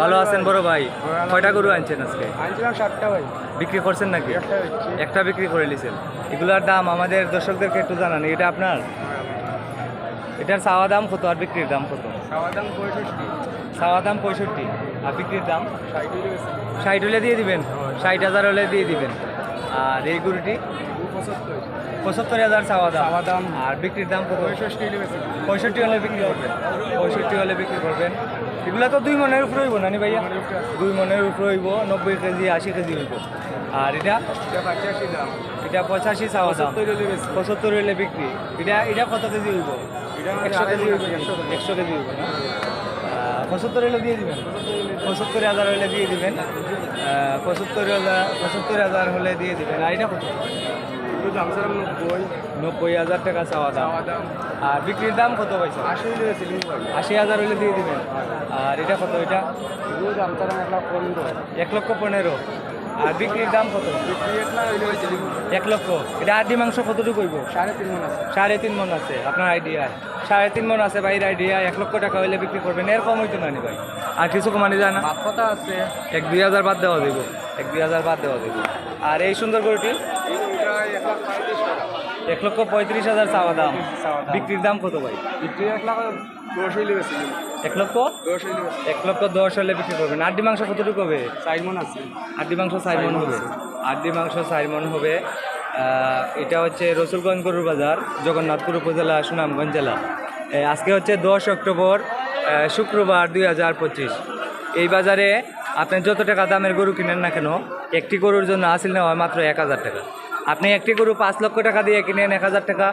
ভালো আছেন বড় ভাই? কয়টা গরু আনছেন আজকে? বিক্রি করছেন নাকি? একটা বিক্রি। করে নিছেন। এগুলার দাম আমাদের দর্শকদেরকে একটু জানান এটা আপনার? এটার চাওয়া দাম কত আর বিক্রির দাম কত? চাওয়া দাম পঁয়ষট্টি। আর বিক্রির দাম? ষাট হলে ষাট হলে দিয়ে দিবেন? ষাট হাজার হলে দিয়ে দিবেন। আর এই গরুটি? পঁচাত্তর। হাজার চাওয়া দাম। চাওয়া দাম। আর বিক্রির দাম পঁয়ষট্টি হলে পঁয়ষট্টি হলে বিক্রি করবেন। পঁয়ষট্টি হলে বিক্রি করবেন। এগুলা তো দুই মনের উপরে হইব নানি ভাইয়া? দুই মনের উপরে হইব নব্বই কেজি আশি কেজি হইব। আর এটা? এটা পঁচাশি দাম। এটা পঁচাশি চাওয়া দাম। পঁচাত্তর হলে বিক্রি। এটা এটা কত কেজি হইব? এটা একশো কেজি হইব। একশো কেজি। হইব না? পঁচাত্তর হলে দিয়ে দিবেন। পঁচাত্তর হাজার হলে দিয়ে দিবেন। পঁচাত্তর হাজার পঁচাত্তর হাজার হলে দিয়ে দিবেন। আর এটা কত? একটু দাম ছিলাম নব্বই নব্বই হাজার টাকা চাওয়া দাম। আর বিক্রির দাম কত পয়সা আশি আশি হাজার হলে দিয়ে দিবেন। আর এটা কত এটা? দাম ছিলাম এক লাখ পনেরো। এক লক্ষ পনেরো। আর বিক্রির দাম কত? এক লক্ষ। এটা আদি মাংস কতটুকু হইব? সাড়ে তিন মন আছে। সাড়ে তিন মন আছে আপনার আইডিয়া সাড়ে তিন মন আছে ভাইয়ের আইডিয়া এক লক্ষ টাকা হইলে বিক্রি করবেন। এর কম হইতো না নি ভাই? আর কিছু কমানি যায় না? কথা আছে। এক দুই হাজার বাদ দেওয়া দেবো এক দুই হাজার বাদ দেওয়া দেবো আর এই সুন্দর গরুটি এক লক্ষ পঁয়ত্রিশ হাজার চাওয়া দাম। বিক্রির দাম কত ভাই? বিক্রি এক লাখ দশ হইলে এক লক্ষ? দশ হইলে এক লক্ষ দশ হলে বিক্রি করবেন। আড্ডি মাংস কতটুকু হবে? চার মন আছে। আড্ডি মাংস চার মন হবে। আড্ডি মাংস চার মন হবে এটা হচ্ছে রসুলগঞ্জ গরুর বাজার জগন্নাথপুর উপজেলা সুনামগঞ্জ জেলা। আজকে হচ্ছে দশ অক্টোবর শুক্রবার দুই হাজার পঁচিশ। এই বাজারে আপনি যত টাকা দামের গরু কিনেন না কেন, একটি গরুর জন্য আসিল না হয় মাত্র এক হাজার টাকা। আপনি একটি গরু পাঁচ লক্ষ টাকা দিয়ে কিনেন এক হাজার টাকা,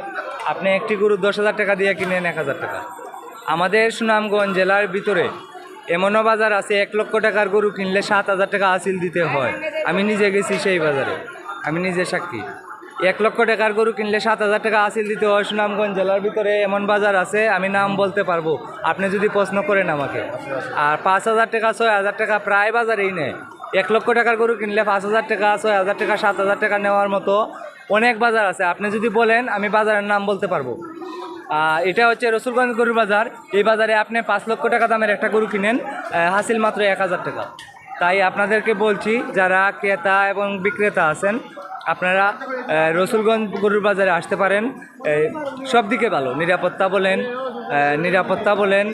আপনি একটি গরু দশ হাজার টাকা দিয়ে কিনেন এক হাজার টাকা। আমাদের সুনামগঞ্জ জেলার ভিতরে এমনও বাজার আছে, এক লক্ষ টাকার গরু কিনলে সাত হাজার টাকা আসিল দিতে হয়। আমি নিজে গেছি সেই বাজারে। আমি নিজে সাক্ষী। এক লক্ষ টাকার গরু কিনলে সাত হাজার টাকা আসিল দিতে হয় সুনামগঞ্জ জেলার ভিতরে এমন বাজার আছে, আমি নাম বলতে পারব। আপনি যদি প্রশ্ন করেন আমাকে। আর পাঁচ হাজার টাকা, ছয় হাজার টাকা প্রায় বাজারেই নেয় এক লক্ষ টাকার গরু কিনলে পাঁচ হাজার টাকা, ছয় হাজার টাকা, সাত হাজার টাকা নেওয়ার মতো অনেক বাজার আছে। আপনি যদি বলেন, আমি বাজারের নাম বলতে পারব। এটা হচ্ছে রসুলগঞ্জ গরুর বাজার। এই বাজারে আপনি পাঁচ লক্ষ টাকা দামের একটা গরু কিনেন হাসিল মাত্র এক হাজার টাকা। তাই আপনাদেরকে বলছি, যারা ক্রেতা এবং বিক্রেতা আছেন আপনারা রসুলগঞ্জ গরুর বাজারে আসতে পারেন। সব দিকে ভালো। নিরাপত্তা বলেন নিরাপত্তা বলেন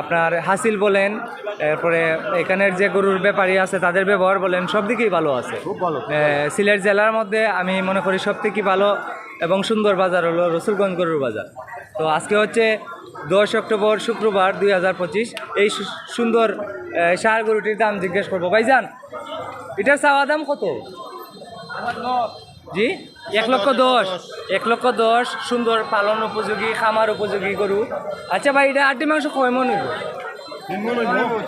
আপনার হাসিল বলেন এরপরে এখানের যে গরুর ব্যাপারী আছে তাদের ব্যবহার বলেন সব দিকেই ভালো আছে। খুব ভালো। সিলেট জেলার মধ্যে আমি মনে করি সব থেকে ভালো এবং সুন্দর বাজার হলো রসুলগঞ্জ গরুর বাজার। তো আজকে হচ্ছে দশ অক্টোবর শুক্রবার দুই হাজার পঁচিশ। এই সুন্দর সার গরুটির দাম জিজ্ঞেস করব। ভাইজান এটার চাওয়া দাম কত? জি? এক লক্ষ দশ। এক লক্ষ দশ সুন্দর পালন উপযোগী খামার উপযোগী গরু। আচ্ছা ভাই এটা আটটি মাংস কয় মন হইব?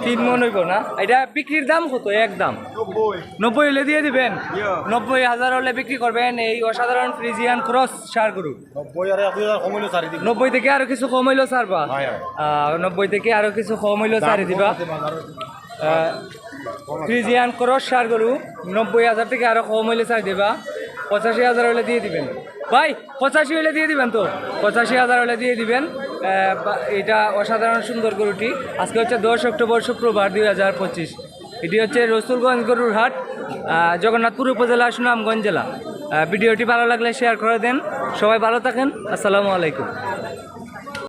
তিন মন হইব। না? এটা বিক্রির দাম কত? একদম নব্বই। হলে দিয়ে দিবেন? নব্বই হাজার হলে বিক্রি করবেন এই অসাধারণ ফ্রিজিয়ান ক্রস সার গরু। নব্বই এক থেকে আরও কিছু কম হইল হয়। নব্বই থেকে আরও কিছু কম হইল ছাড়ি দিবা? ফ্রিজিয়ান ক্রস সার গরু নব্বই হাজার থেকে আরও কম হইলে ছাড় দিবা। পঁচাশি হাজার হলে দিয়ে দিবেন। ভাই, পঁচাশি হলে দিয়ে দিবেন তো? পঁচাশি হাজার হলে দিয়ে দিবেন। এটা অসাধারণ সুন্দর গরুটি। আজকে হচ্ছে দশ অক্টোবর, শুক্রবার, দুই হাজার পঁচিশ। এটি হচ্ছে রসুলগঞ্জ গরুর হাট জগন্নাথপুর উপজেলা, সুনামগঞ্জ জেলা। ভিডিওটি ভালো লাগলে শেয়ার করে দেন। সবাই ভালো থাকেন। আসসালামু আলাইকুম।